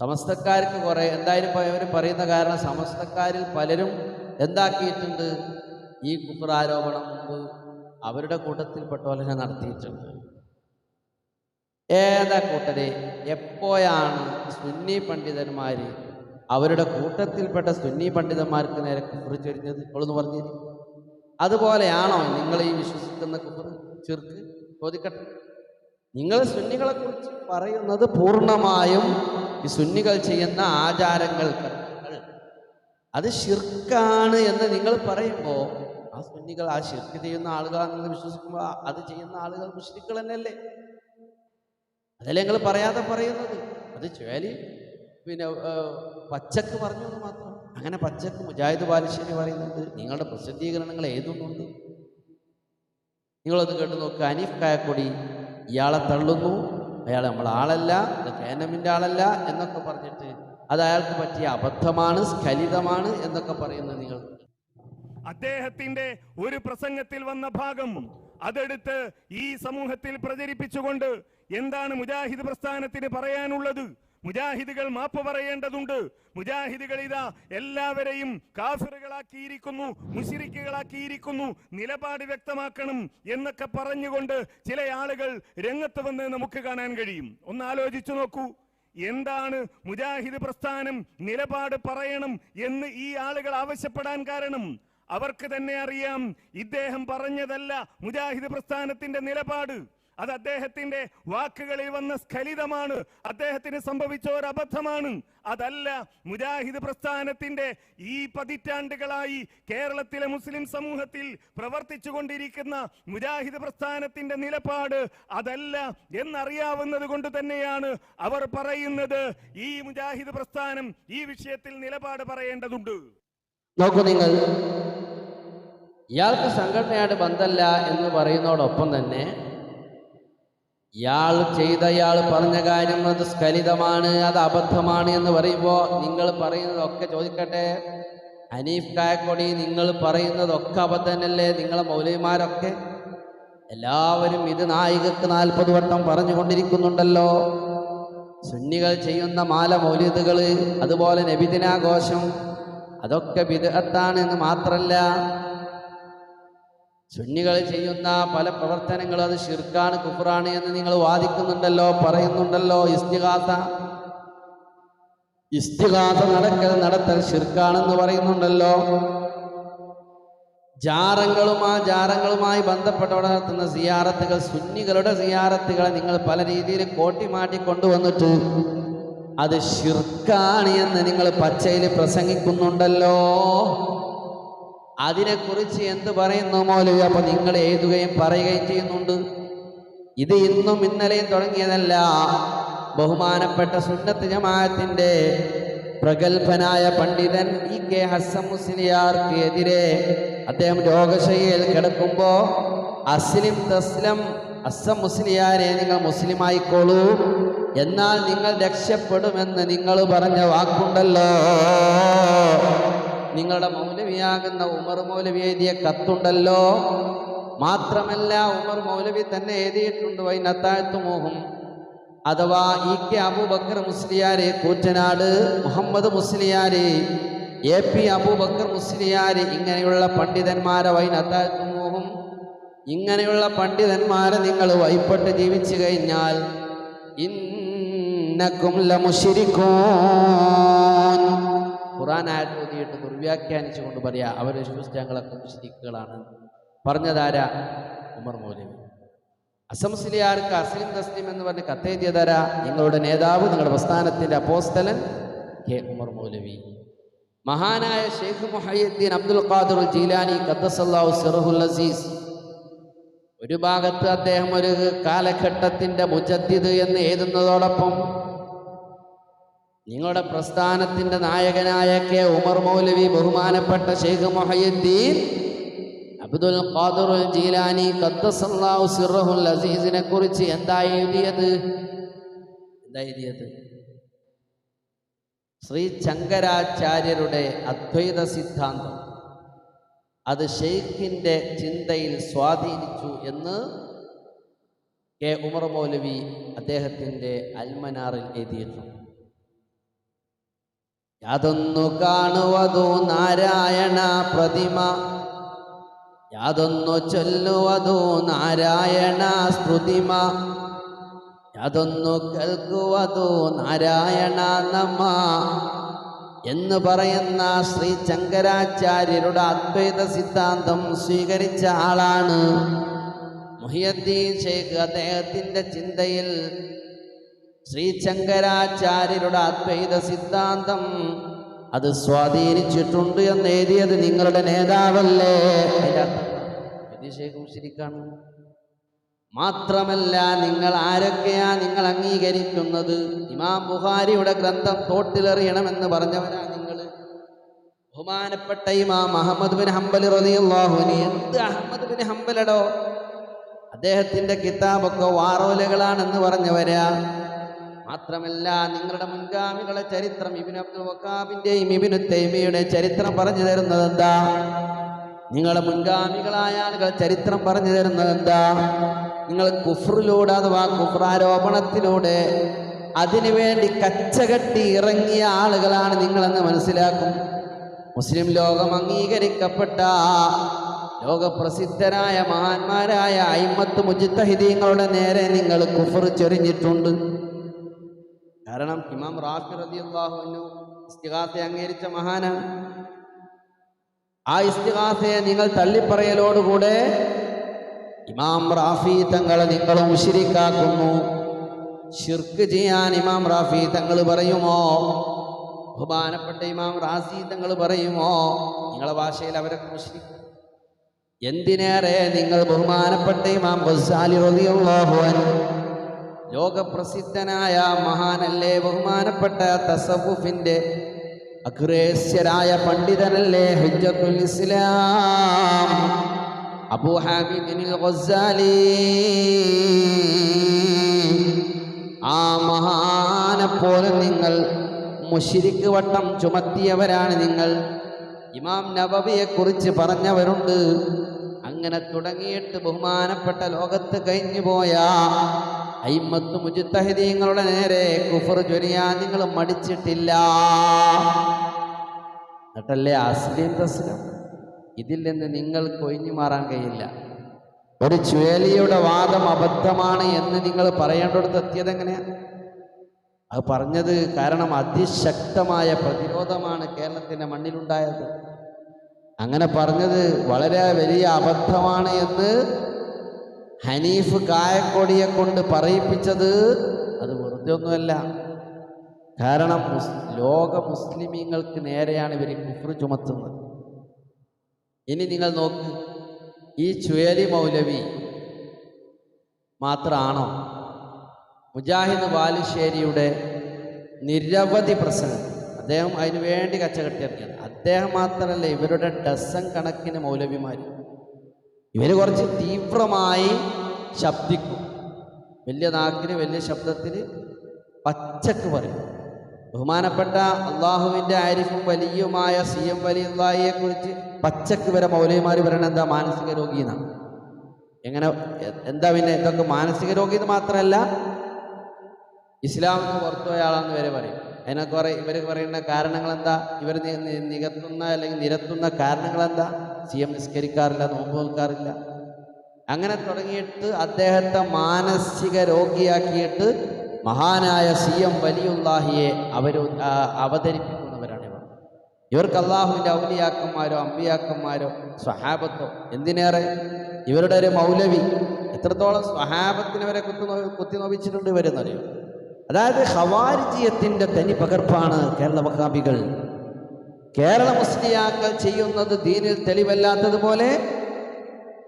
സമസ്തക്കാർക്ക് കുറെ എന്തായാലും അവർ പറയുന്ന കാരണം സമസ്തക്കാരിൽ പലരും എന്താക്കിയിട്ടുണ്ട്? ഈ കുപ്രാരോപണം മുമ്പ് അവരുടെ കൂട്ടത്തിൽപ്പെട്ട പോലെ നടത്തിയിട്ടുണ്ട്. ഏതാ കൂട്ടരെ? എപ്പോഴാണ് സുന്നി പണ്ഡിതന്മാർ അവരുടെ കൂട്ടത്തിൽപ്പെട്ട സുന്നി പണ്ഡിതന്മാർക്ക് നേരെ കുഫർ ചൊരിഞ്ഞത്? ഇപ്പോഴെന്ന് പറഞ്ഞിരുന്നു അതുപോലെയാണോ നിങ്ങൾ ഈ വിശ്വസിക്കുന്ന കുഫർ? ചെറുക്ക് ചോദിക്കട്ടെ. നിങ്ങൾ സുന്നികളെ കുറിച്ച് പറയുന്നത് പൂർണമായും ഈ സുന്നികൾ ചെയ്യുന്ന ആചാരങ്ങൾ അത് ശിർക്കാണ് എന്ന് നിങ്ങൾ പറയുമ്പോൾ ആ സുന്നികൾ ആ ശിർക്ക് ചെയ്യുന്ന ആളുകളാണ് നിങ്ങൾ വിശ്വസിക്കുമ്പോൾ അത് ചെയ്യുന്ന ആളുകൾ മുഷ്രിക്കൾ തന്നെയല്ലേ? അതല്ലേ നിങ്ങൾ പറയാതെ പറയുന്നത്? അത് ചോലി പിന്നെ പച്ചക്ക് പറഞ്ഞു എന്ന് മാത്രം. അങ്ങനെ പച്ചക്ക് മുജാഹിദ് ബാലുശ്ശേരി പറയുന്നുണ്ട്. നിങ്ങളുടെ പ്രസിദ്ധീകരണങ്ങൾ ഏതുകൊണ്ട്? നിങ്ങളത് കേട്ട് നോക്കുക അനീഫ് കായക്കൊടി ഇയാളെ തള്ളുന്നു അയാൾ നമ്മളെ ആളല്ല കേനമിന്റെ ആളല്ല എന്നൊക്കെ പറഞ്ഞിട്ട് അത് അയാൾക്ക് പറ്റിയ അബദ്ധമാണ് സ്ഖലിതമാണ് എന്നൊക്കെ പറയുന്നത് നിങ്ങൾ. അദ്ദേഹത്തിന്റെ ഒരു പ്രസംഗത്തിൽ വന്ന ഭാഗം അതെടുത്ത് ഈ സമൂഹത്തിൽ പ്രചരിപ്പിച്ചുകൊണ്ട് എന്താണ് മുജാഹിദ് പ്രസ്ഥാനത്തിന് പറയാനുള്ളത്? മുജാഹിദുകൾ മാപ്പ് പറയേണ്ടതുണ്ട്. മുജാഹിദുകൾ ഇതാ എല്ലാവരെയും കാഫിറുകളാക്കിയിരിക്കുന്നു മുഷിരിക്കുകളാക്കിയിരിക്കുന്നു നിലപാട് വ്യക്തമാക്കണം എന്നൊക്കെ പറഞ്ഞുകൊണ്ട് ചില ആളുകൾ രംഗത്ത് വന്ന് നമുക്ക് കാണാൻ കഴിയും. ഒന്ന് ആലോചിച്ചു നോക്കൂ. എന്താണ് മുജാഹിദ് പ്രസ്ഥാനം? നിലപാട് പറയണം എന്ന് ഈ ആളുകൾ ആവശ്യപ്പെടാൻ കാരണം. അവർക്ക് തന്നെ അറിയാം ഇദ്ദേഹം പറഞ്ഞതല്ല മുജാഹിദ് പ്രസ്ഥാനത്തിന്റെ നിലപാട്. അത് അദ്ദേഹത്തിന്റെ വാക്കുകളിൽ വന്ന സ്ഖലിതമാണ്. അദ്ദേഹത്തിന് സംഭവിച്ച ഒരു അബദ്ധമാണ്. അതല്ല മുജാഹിദ് പ്രസ്ഥാനത്തിന്റെ ഈ പതിറ്റാണ്ടുകളായി കേരളത്തിലെ മുസ്ലിം സമൂഹത്തിൽ പ്രവർത്തിച്ചു കൊണ്ടിരിക്കുന്ന മുജാഹിദ് പ്രസ്ഥാനത്തിന്റെ നിലപാട് അതല്ല എന്നറിയാവുന്നത് കൊണ്ട് തന്നെയാണ് അവർ പറയുന്നത്. ഈ മുജാഹിദ് പ്രസ്ഥാനം ഈ വിഷയത്തിൽ നിലപാട് പറയേണ്ടതുണ്ട്. നോക്കൂ നിങ്ങൾ. ഇയാൾക്ക് സംഘടനയായിട്ട് ബന്ധമല്ല എന്ന് പറയുന്നതോടൊപ്പം തന്നെ ഇയാൾ ചെയ്ത ഇയാൾ പറഞ്ഞ കാര്യം അത് സ്ഖലിതമാണ് അത് അബദ്ധമാണ് എന്ന് പറയുമ്പോൾ നിങ്ങൾ പറയുന്നതൊക്കെ ചോദിക്കട്ടെ? ഹനീഫ് കായക്കൊടി നിങ്ങൾ പറയുന്നതൊക്കെ അബദ്ധനല്ലേ നിങ്ങളെ മൗലവിമാരൊക്കെ? എല്ലാവരും ഇത് നായികക്ക് നാൽപ്പത് വട്ടം പറഞ്ഞുകൊണ്ടിരിക്കുന്നുണ്ടല്ലോ. സുന്നികൾ ചെയ്യുന്ന മാല മൗലിദുകൾ അതുപോലെ നബിദിനാഘോഷം അതൊക്കെ വിദഗ്ധാണ് എന്ന് മാത്രല്ല സുന്നികൾ ചെയ്യുന്ന പല പ്രവർത്തനങ്ങളും അത് ഷിർക്കാണ് കുഫറാണ് എന്ന് നിങ്ങൾ വാദിക്കുന്നുണ്ടല്ലോ പറയുന്നുണ്ടല്ലോ ഇസ്തിഹാസ ഇസ്തിഹാസ നടക്കൽ നടത്തൽ ഷിർക്കാണെന്ന് പറയുന്നുണ്ടല്ലോ. ജാറങ്ങളും ആ ജാറങ്ങളുമായി ബന്ധപ്പെട്ടവിടെ നടത്തുന്ന സിയാറത്തുകൾ സുന്നികളുടെ സിയാറത്തുകളെ നിങ്ങൾ പല രീതിയിൽ കോട്ടിമാറ്റി കൊണ്ടുവന്നിട്ട് അത് ഷിർക്കാണ് എന്ന് നിങ്ങൾ പച്ചയിൽ പ്രസംഗിക്കുന്നുണ്ടല്ലോ. അതിനെക്കുറിച്ച് എന്ത് പറയുന്നു മൗലവി? അപ്പൊ നിങ്ങൾ എഴുതുകയും പറയുകയും ചെയ്യുന്നുണ്ട്. ഇത് ഇന്നും ഇന്നലെയും തുടങ്ങിയതല്ല. ബഹുമാനപ്പെട്ട സുന്നത്ത് ജമാഅത്തിന്റെ പ്രഗത്ഭനായ പണ്ഡിതൻ ഇ കെ ഹസൻ മുസ്ലിയാർക്ക് എതിരെ അദ്ദേഹം രോഗശയ്യയിൽ കിടക്കുമ്പോ അസ്ലിം തസ്ലം അസം മുസ്ലിയാരെ നിങ്ങൾ മുസ്ലിമായിക്കോളൂ. എന്നാൽ നിങ്ങൾ രക്ഷപ്പെടുമെന്ന് നിങ്ങൾ പറഞ്ഞ വാക്കുണ്ടല്ലോ. നിങ്ങളുടെ മൗലവിയാകുന്ന ഉമർ മൗലവി എഴുതിയ കത്തുണ്ടല്ലോ. മാത്രമല്ല ഉമർ മൗലവി തന്നെ എഴുതിയിട്ടുണ്ട് വൈനത്താഴ്ത്തുമോഹം. അഥവാ ഇ കെ അബൂബക്കർ മുസ്ലിയാരെ കൂറ്റനാട് മുഹമ്മദ് മുസ്ലിയാരെ എ പി അബൂബക്കർ മുസ്ലിയാര് ഇങ്ങനെയുള്ള പണ്ഡിതന്മാരെ വൈനത്താഴ്ത്തുമോഹം. ഇങ്ങനെയുള്ള പണ്ഡിതന്മാരെ നിങ്ങൾ വൈപ്പെട്ട് ജീവിച്ചു കഴിഞ്ഞാൽ ഇന്നക്കും ലമുശിരിക്കൂൻ ഖുറാൻ ആയിട്ട് ഓതിയിട്ട് ദുർവ്യാഖ്യാനിച്ചുകൊണ്ട് പറയാ അവരെ വിശ്വസിച്ച് വിശദിക്കുകളാണ് പറഞ്ഞതാരാ? ഉമർ മൗലവി. അസംസിലിയാർക്ക് അസ്ലിം തസ്ലിം എന്ന് പറഞ്ഞ് കത്തെഴുതിയതാരാ? നിങ്ങളുടെ നേതാവ് നിങ്ങളുടെ പ്രസ്ഥാനത്തിന്റെ അപ്പോസ്തലൻ കെ ഉമർ മൗലവി. മഹാനായ ഷെയ്ഖ് മുഹയ്യുദ്ദീൻ അബ്ദുൽ ഖാദുർ ജീലാനി ഖദ്ദസല്ലാഹു സിറഹുൽ അസീസ്. ഒരു ഭാഗത്ത് അദ്ദേഹം ഒരു കാലഘട്ടത്തിന്റെ മുജദ്ദിദ് എന്ന് എഴുതുന്നതോടൊപ്പം നിങ്ങളുടെ പ്രസ്ഥാനത്തിന്റെ നായകനായ കെ ഉമർ മൗലവി ബഹുമാനപ്പെട്ട ഷെയ്ഖ് മൊഹയുദ്ദീൻ അബ്ദുൽ ഖാദുർ ജീലാനി ഖദ്ദസല്ലാഹു സിറഹുൽ അസീസിനെ കുറിച്ച് എന്താ എഴുതിയത്? എന്താ എഴുതിയത്? ശ്രീ ശങ്കരാചാര്യരുടെ അദ്വൈത സിദ്ധാന്തം. അത് ഷെയ്ഖിന്റെ ചിന്തയിൽ സ്വാധീനിച്ചു എന്ന് കെ ഉമർ മൗലവി അദ്ദേഹത്തിന്റെ അൽമനാറിൽ എഴുതിയിട്ടുണ്ട്. യാതൊന്നു കാണുവതു നാരായണ പ്രതിമ. യാതൊന്നു ചൊല്ലുവതു നാരായണ സ്തുതിമ. യാതൊന്നു കേൾക്കുവതു നാരായണ നമ്മ എന്ന് പറയുന്ന ശ്രീ ശങ്കരാചാര്യരുടെ അദ്വൈത സിദ്ധാന്തം സ്വീകരിച്ച ആളാണ്. മുഹിയദ്ദീൻ ഷേഖ് അദ്ദേഹത്തിന്റെ ചിന്തയിൽ ശ്രീ ശങ്കരാചാര്യരുടെ അദ്വൈത സിദ്ധാന്തം അത് സ്വാധീനിച്ചിട്ടുണ്ട് എന്ന് എഴുതിയത് നിങ്ങളുടെ നേതാവല്ലേ? ഷേഖ് മാത്രമല്ല നിങ്ങൾ ആരൊക്കെയാ നിങ്ങൾ അംഗീകരിക്കുന്നത്? ഇമാം ബുഹാരിയുടെ ഗ്രന്ഥം തോട്ടിലെറിയണമെന്ന് പറഞ്ഞവരാ നിങ്ങൾ. ബഹുമാനപ്പെട്ട ഇമാം അഹമ്മദ് ബിൻ ഹംബലി റളിയല്ലാഹുവിന് എന്ത് അഹമ്മദ് ബിൻ ഹംബലടോ? അദ്ദേഹത്തിന്റെ കിതാബൊക്കെ വാറോലകളാണെന്ന് പറഞ്ഞവരാ. മാത്രമല്ല നിങ്ങളുടെ മുൻഗാമികളെ ചരിത്രം ഇബിൻ അബ്ദുൽ വക്കാബിന്റെയും ഇബിനു തൈമിയുടെ ചരിത്രം പറഞ്ഞു തരുന്നത് എന്താ? നിങ്ങളുടെ മുൻഗാമികളായ ആളുകൾ ചരിത്രം പറഞ്ഞു തരുന്നത് എന്താ? നിങ്ങൾ കുഫറിലൂടെ അഥവാ കുഫ്രാരോപണത്തിലൂടെ അതിനുവേണ്ടി കച്ചകെട്ടി ഇറങ്ങിയ ആളുകളാണ് നിങ്ങളെന്ന് മനസ്സിലാക്കും. മുസ്ലിം ലോകം അംഗീകരിക്കപ്പെട്ട ലോകപ്രസിദ്ധരായ മഹാന്മാരായ അയിമത്ത് മുജിത്തഹിദീങ്ങളുടെ നേരെ നിങ്ങൾ കുഫർ ചൊരിഞ്ഞിട്ടുണ്ട്. കാരണം ഇമാം റാഫി റളിയല്ലാഹു ഇസ്തിഹാസ അംഗീകരിച്ച മഹാനാണ് ആ ഇസ്തിഹാസയെ നിങ്ങൾ തള്ളിപ്പറയലോടുകൂടെ ഇമാം റാഫി തങ്ങളെ നിങ്ങൾ ഉശിരിക്കാക്കുന്നു ഷിർക്ക് ചെയ്യാൻ ഇമാം റാഫി തങ്ങൾ പറയുമോ? ബഹുമാനപ്പെട്ട ഇമാം റാസി തങ്ങൾ പറയുമോ? നിങ്ങളെ ഭാഷയിൽ അവരെ മുഷിരിക്കും എന്തിനേറെ നിങ്ങൾ ബഹുമാനപ്പെട്ട ഇമാം ബസാലി അൻഹു ലോകപ്രസിദ്ധനായ മഹാനല്ലേ ബഹുമാനപ്പെട്ട തസവുഫിന്റെ അഗ്രേസ്യരായ പണ്ഡിതനല്ലേ ഹുജത്തുൽ ഇസ്ലാം. അബൂ ഹാമിദിനിൽ ഗസാലി ആ മഹാനെ പോലെ നിങ്ങൾ മുഷിരിക്ക് വട്ടം ചുമത്തിയവരാണ് നിങ്ങൾ. ഇമാം നബവിയെ കുറിച്ച് പറഞ്ഞവരുണ്ട്. അങ്ങനെ തുടങ്ങിയിട്ട് ബഹുമാനപ്പെട്ട ലോകത്ത് കഴിഞ്ഞുപോയ അയിമത്ത് മുജിത്തഹിദീങ്ങളുടെ നേരെ കുഫർ ചൊരിയാൻ നിങ്ങൾ മടിച്ചിട്ടില്ല. എന്നിട്ടല്ലേ അസ്ലീം തസ്ലം? ഇതിൽ നിന്ന് നിങ്ങൾ കൊഴിഞ്ഞു മാറാൻ കഴിയില്ല. ഒരു ചുവേലിയുടെ വാദം അബദ്ധമാണ് എന്ന് നിങ്ങൾ പറയേണ്ടടുത്ത് എത്തിയത് എങ്ങനെയാണ് അത് പറഞ്ഞത് കാരണം അതിശക്തമായ പ്രതിരോധമാണ് കേരളത്തിന്റെ മണ്ണിലുണ്ടായത്. അങ്ങനെ പറഞ്ഞത് വളരെ വലിയ അബദ്ധമാണ് എന്ന് ഹനീഫ് കായക്കൊടിയെ കൊണ്ട് പറയിപ്പിച്ചത് അത് വെറുതെ ഒന്നുമല്ല കാരണം ലോക മുസ്ലിമീങ്ങൾക്ക് നേരെയാണ് ഇവർ കുഫ്ര ചുമത്തുന്നത്. ഇനി നിങ്ങൾ നോക്ക് ഈ ചുയലി മൗലവി മാത്രമാണോ മുജാഹിദ് ബാലുശ്ശേരിയുടെ നിരവധി പ്രസംഗം. അദ്ദേഹം അതിനു വേണ്ടി അദ്ദേഹം മാത്രമല്ല ഇവരുടെ ഡസൻ കണക്കിന് മൗലവിമാർ ഇവർ കുറച്ച് തീവ്രമായി ശബ്ദിക്കും. വലിയ നാക്കിന് വലിയ ശബ്ദത്തിൽ പച്ചക്ക് പറയും. ബഹുമാനപ്പെട്ട അള്ളാഹുവിന്റെ ആരിഫും വലിയുമായ സി എം വലിയെ കുറിച്ച് പച്ചക്ക് വരെ മൗലയുമാർ പറയണത് എന്താ? മാനസിക രോഗി എന്നാണ് എങ്ങനെ എന്താ പിന്നെ ഇതൊക്കെ മാനസിക രോഗി എന്ന് മാത്രമല്ല ഇസ്ലാമിന് പുറത്തുപോയ ആളാന്ന് വരെ പറയും. അതിനെ കുറെ ഇവർ കാരണങ്ങൾ എന്താ ഇവർ നികത്തുന്ന അല്ലെങ്കിൽ നിരത്തുന്ന കാരണങ്ങൾ എന്താ സി എം നിസ്കരിക്കാറില്ല നോമ്പ് നിൽക്കാറില്ല. അങ്ങനെ തുടങ്ങിയിട്ട് അദ്ദേഹത്തെ മാനസിക രോഗിയാക്കിയിട്ട് മഹാനായ സി എം വലിയുല്ലാഹിയെ അവർ അവതരിപ്പിക്കുന്നവരാണ് ഇവർ ഇവർക്ക് അള്ളാഹുവിന്റെ ഔലിയാക്കന്മാരോ അമ്പിയാക്കന്മാരോ സ്വഹാബത്തോ എന്തിനേറെ? ഇവരുടെ ഒരു മൗലവി. എത്രത്തോളം സ്വഹാബത്തിനെ വരെ കുത്തി കുത്തി നോവിച്ചിട്ടുണ്ട് ഇവരെന്നറിയോ? അതായത് ഹവാരിജിയത്തിന്റെ തനി പകർപ്പാണ് കേരള വഹാബികൾ. കേരള മുസ്ലിയാക്കൾ ചെയ്യുന്നത് ദീനിൽ തെളിവല്ലാത്തതുപോലെ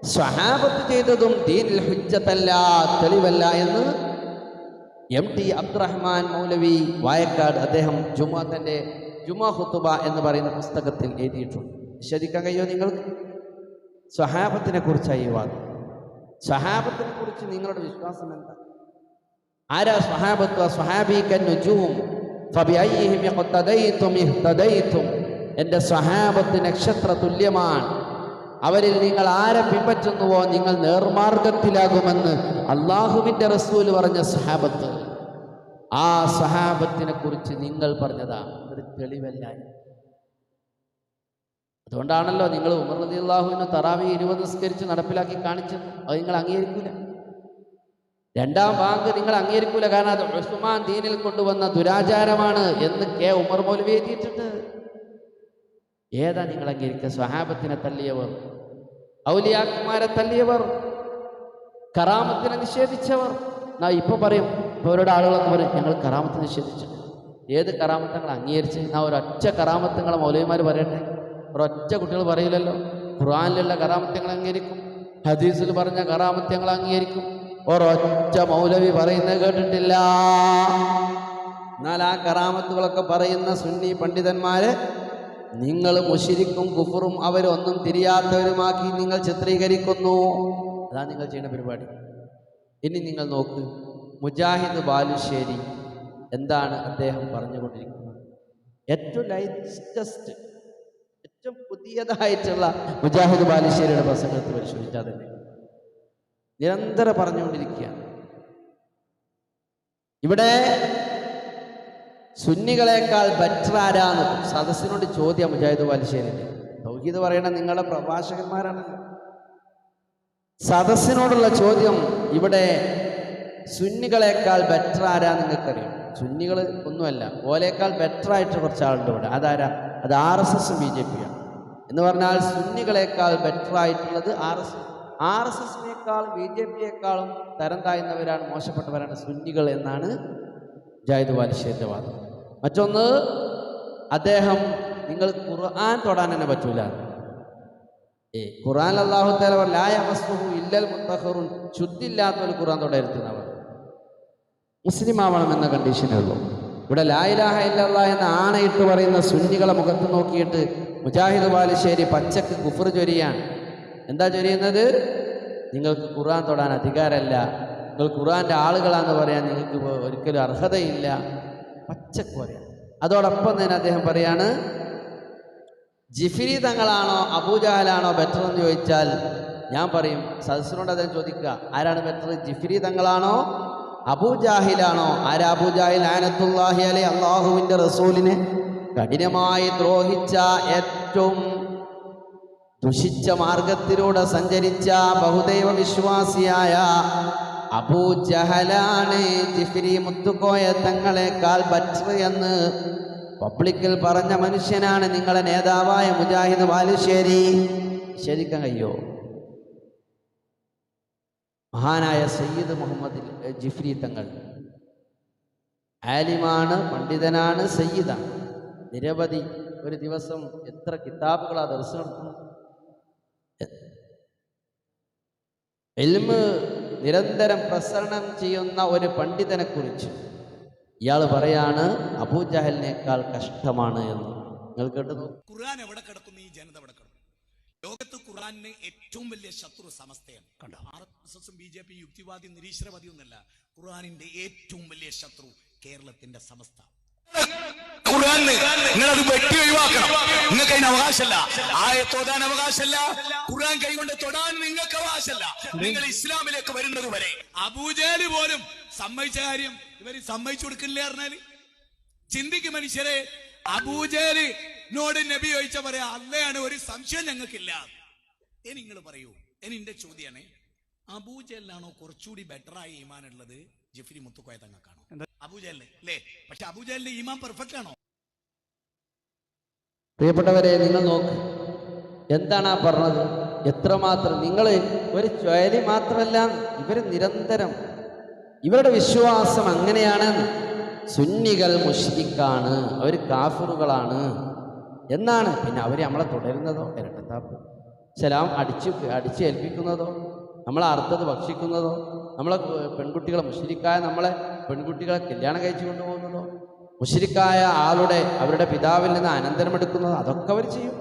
സ്വഹാബത്ത് ചെയ്തതും ദീനിൽ ഹുജ്ജത്തല്ല തെളിവല്ല എന്ന് എം ടി അബ്ദുറഹ്മാൻ മൗലവി വായക്കാട് അദ്ദേഹം ജുമാ തന്റെ ജുമാ ഹുത്തുബ എന്ന് പറയുന്ന പുസ്തകത്തിൽ എഴുതിയിട്ടുണ്ട്. വിശ്വസിക്കാൻ കഴിയോ നിങ്ങൾക്ക്? സ്വഹാബത്തിനെ കുറിച്ചായി വാദം. സ്വഹാബത്തിനെ കുറിച്ച് നിങ്ങളുടെ വിശ്വാസം എന്താ? ആരാ സ്വഹാബത്വ ഇഹ്തദൈതും. എന്റെ സ്വഹാബത്ത് നക്ഷത്ര തുല്യമാണ്. അവരിൽ നിങ്ങൾ ആരെ പിൻപറ്റുന്നുവോ നിങ്ങൾ നേർമാർഗത്തിലാകുമെന്ന് അള്ളാഹുവിന്റെ റസൂൽ പറഞ്ഞ സ്വഹാബത്ത്. ആ സഹാബത്തിനെ കുറിച്ച് നിങ്ങൾ പറഞ്ഞതാ. ഒരു തെളിവല്ല അതുകൊണ്ടാണല്ലോ നിങ്ങൾ ഉമർ നദി അള്ളാഹുവിന് തറാവി ഇരുപത് നിസ്കരിച്ച് നടപ്പിലാക്കി കാണിച്ചത്. അത് നിങ്ങൾ അംഗീകരിക്കൂല. രണ്ടാം ബാങ്ക് നിങ്ങൾ അംഗീകരിക്കൂല. കാരണം അത് ഉസ്മാൻ ദീനിൽ കൊണ്ടുവന്ന ദുരാചാരമാണ് എന്ന് കെ ഉമർ മൗലവി എഴുതിയിട്ടുണ്ട്. ഏതാ നിങ്ങൾ അംഗീകരിക്കുക? സ്വഹാബത്തിനെ തല്ലിയവർ ഔലിയാക്കുമാരെ തല്ലിയവർ കറാമത്തിനെ നിഷേധിച്ചവർ. നാ ഇപ്പൊ പറയും അവരുടെ ആളുകളൊക്കെ പറയും ഞങ്ങൾ കറാമത്ത് നിഷേധിച്ചു ഏത് കറാമത്തങ്ങൾ അംഗീകരിച്ച്? നാ ഒരൊറ്റ കറാമത്തങ്ങളെ മൗലവിമാർ പറയട്ടെ? ഒരൊറ്റ കുട്ടികൾ പറയില്ലല്ലോ ഖുറാനിലുള്ള കറാമത്യങ്ങൾ അംഗീകരിക്കും. ഹദീസിൽ പറഞ്ഞ കറാമത്യങ്ങൾ അംഗീകരിക്കും. ഒരൊറ്റ മൗലവി പറയുന്നത് കേട്ടിട്ടില്ല. എന്നാൽ ആ കറാമത്തുകളൊക്കെ പറയുന്ന സുന്നി പണ്ഡിതന്മാരെ നിങ്ങൾ മുഷിരിക്കും കുഫറും അവരൊന്നും തിരിയാത്തവരുമാക്കി നിങ്ങൾ ചിത്രീകരിക്കുന്നു. അതാണ് നിങ്ങൾ ചെയ്യുന്ന പരിപാടി. ഇനി നിങ്ങൾ നോക്ക് മുജാഹിദ് ബാലുശ്ശേരി എന്താണ് അദ്ദേഹം പറഞ്ഞുകൊണ്ടിരിക്കുന്നത്? ഏറ്റവും ലൈറ്റസ്റ്റ് ഏറ്റവും പുതിയതായിട്ടുള്ള മുജാഹിദ് ബാലുശ്ശേരിയുടെ പ്രസംഗത്തിൽ പരിശോധിച്ചാൽ തന്നെ. നിരന്തരം പറഞ്ഞുകൊണ്ടിരിക്കുകയാണ്. ഇവിടെ സുന്നികളെക്കാൾ ബെറ്റർ ആരാന്ന് സദസ്സിനോട് ചോദ്യം മുജാഹിദ് ബാലുശ്ശേരിന് തൗഹീദ് പറയണ നിങ്ങളുടെ പ്രഭാഷകന്മാരാണല്ലോ സദസ്സിനോടുള്ള ചോദ്യം ഇവിടെ സുന്നികളെക്കാൾ ബെറ്റർ ആരാ നിങ്ങൾക്കറിയാം. സുന്നികൾ ഒന്നുമല്ല ഓലേക്കാൾ ബെറ്റർ ആയിട്ട് കുറച്ച് ആളുണ്ട് ഇവിടെ. അതാരാ? അത് ആർ എസ് എസും ബി ജെ പിയാണ്. എന്ന് പറഞ്ഞാൽ സുന്നികളെക്കാൾ ബെറ്റർ ആയിട്ടുള്ളത് R S S. R S എസിനേക്കാളും B J പിയേക്കാളും തരം താഴ്ന്നവരാണ് മോശപ്പെട്ടവരാണ് സുന്നികൾ എന്നാണ് ജാഹിദ് ബാലിശ്ശേരിന്റെ വാദം മറ്റൊന്ന് അദ്ദേഹം നിങ്ങൾ ഖുർആൻ തൊടാൻ തന്നെ പറ്റൂല. ഏ ഖുർആൻ അള്ളാഹു തല ലായ വസ്തുഹു ഇല്ലൽ മുത്തഹറുൻ ശുദ്ധില്ലാത്ത ഒരു ഖുർആൻ തൊടരുത്തുന്നവർ മുസ്ലിം ആവണം എന്ന കണ്ടീഷനേ ഉള്ളൂ. ഇവിടെ ലായിലാഹ ഇല്ലല്ലാ എന്ന് ആണയിട്ട് പറയുന്ന സുന്നികളെ മുഖത്ത് നോക്കിയിട്ട് മുജാഹിദ് ബാലുശ്ശേരി പച്ചക്ക് കുഫർ ചൊരിയാണ്. എന്താ ചൊരിയുന്നത്? നിങ്ങൾക്ക് ഖുർആൻ തൊടാൻ അധികാരമല്ല. നിങ്ങൾ ഖുർആന്റെ ആളുകളാന്ന് പറയാൻ നിങ്ങൾക്ക് ഒരിക്കലും അർഹതയില്ല. പച്ചക്ക് പറയാം അതോടൊപ്പം തന്നെ അദ്ദേഹം പറയാണ് ജിഫിരി തങ്ങളാണോ അബൂജാലാണോ ബെറ്റർ എന്ന് ചോദിച്ചാൽ ഞാൻ പറയും സദസ്സിനോട് അദ്ദേഹം ചോദിക്കുക ആരാണ് ബെറ്റർ ജിഫിരി തങ്ങളാണോ അബൂജാഹിലാണോ ആരാ അബൂജാഹിൽ ആനത്തുല്ലാഹി അലൈ അള്ളാഹുവിന്റെ റസൂലിനെ കഠിനമായി ദ്രോഹിച്ച ഏറ്റവും ദുഷിച്ച മാർഗത്തിലൂടെ സഞ്ചരിച്ച ബഹുദൈവ വിശ്വാസിയായ അബൂജഹലാണ് ജിഫിരി മുത്തുക്കോയ തങ്ങളെക്കാൾ ബെറ്റർ എന്ന് പബ്ലിക്കിൽ പറഞ്ഞ മനുഷ്യനാണ് നിങ്ങളെ നേതാവായ മുജാഹിദ് ബാലുശ്ശേരി. ശരിക്കാൻ കഴിയോ മഹാനായ സയ്യിദ് മുഹമ്മദ് ജിഫ്രി തങ്ങൾ ആലിമാണ് പണ്ഡിതനാണ് സയ്യിദാണ്. നിരവധി ഒരു ദിവസം എത്ര കിതാബുകൾ ആ ദർശനം എൽമ് നിരന്തരം പ്രസരണം ചെയ്യുന്ന ഒരു പണ്ഡിതനെ കുറിച്ച് ഇയാൾ പറയാണ് അബൂജഹലിനേക്കാൾ കഷ്ടമാണ് എന്ന്. നിങ്ങൾ കേട്ടു ഖുർആൻ എവിടെ കിടക്കുന്നു? ഈ ജനത എവിടെ കിടക്കും ലോകത്ത് ഖുർആന് ഏറ്റവും വലിയ ശത്രു സമസ്തയാണ്. കണ്ടോ? ആർ എസ് എസും ബി ജെ പി യുക്തിവാദി നിരീശ്വരവാദി ഒന്നല്ല ഖുർആനിന്റെ ഏറ്റവും വലിയ ശത്രു കേരളത്തിന്റെ സമസ്ത. ഖുർആന് നിങ്ങൾ അത് വെട്ടി ഒഴിവാക്കണം. നിങ്ങൾക്ക് അതിന് അവകാശമല്ല. ആയ തൊടാൻ അവകാശമല്ല. ഖുർആൻ കൈകൊണ്ട് തൊടാൻ നിങ്ങൾക്ക് അവകാശമല്ല. നിങ്ങൾ ഇസ്ലാമിലേക്ക് വരുന്നത് വരെ. അബൂജാലി പോലും സമ്മതിച്ച കാര്യം ഇവർ സമ്മതിച്ചു കൊടുക്കില്ല പറഞ്ഞാൽ? ചിന്തിക്കും മനുഷ്യരെ അബൂജാലിനോട് നബി ചോദിച്ച പറയാ അല്ലയാണ് ഒരു സംശയം ഞങ്ങൾക്കില്ല. ഇനി നിങ്ങൾ പറയൂ. ഇനി എന്റെ ചോദ്യമാണ് അബൂജലിനാണോ കുറച്ചുകൂടി ബെറ്ററായി ഈമാനുള്ളത്? ജിഫ്രി മുത്തുക്കോയ തങ്ങൾക്കാണോ അബുജലിന് അല്ലേ? പക്ഷെ അബൂജലിന്റെ ഈമാൻ പെർഫെക്റ്റ് ആണോ? പ്രിയപ്പെട്ടവരെ നിങ്ങൾ നോക്ക്. എന്താണ് ആ പറഞ്ഞത്? എത്രമാത്രം നിങ്ങൾ ഒരു ചൊയലി മാത്രമല്ല ഇവർ നിരന്തരം ഇവരുടെ വിശ്വാസം അങ്ങനെയാണ്. സുന്നികൾ മുഷ്രിക്കാണ് അവർ കാഫറുകളാണ്. എന്നാണ്? പിന്നെ അവർ നമ്മളെ തുടരുന്നതോ? ഇരട്ടത്താപ്പ്. ചില അടിച്ച് അടിച്ച് ഏൽപ്പിക്കുന്നതോ നമ്മളെ അർത്ഥത് ഭക്ഷിക്കുന്നതോ? നമ്മളെ പെൺകുട്ടികളെ മുസ്ലിക്കായ നമ്മളെ പെൺകുട്ടികളെ കല്യാണം കഴിച്ചു കൊണ്ടുപോകുന്നതോ മുസ്ലിക്കായ ആളുടെ അവരുടെ പിതാവിൽ നിന്ന് അനന്തരമെടുക്കുന്നതോ അതൊക്കെ അവർ ചെയ്യും.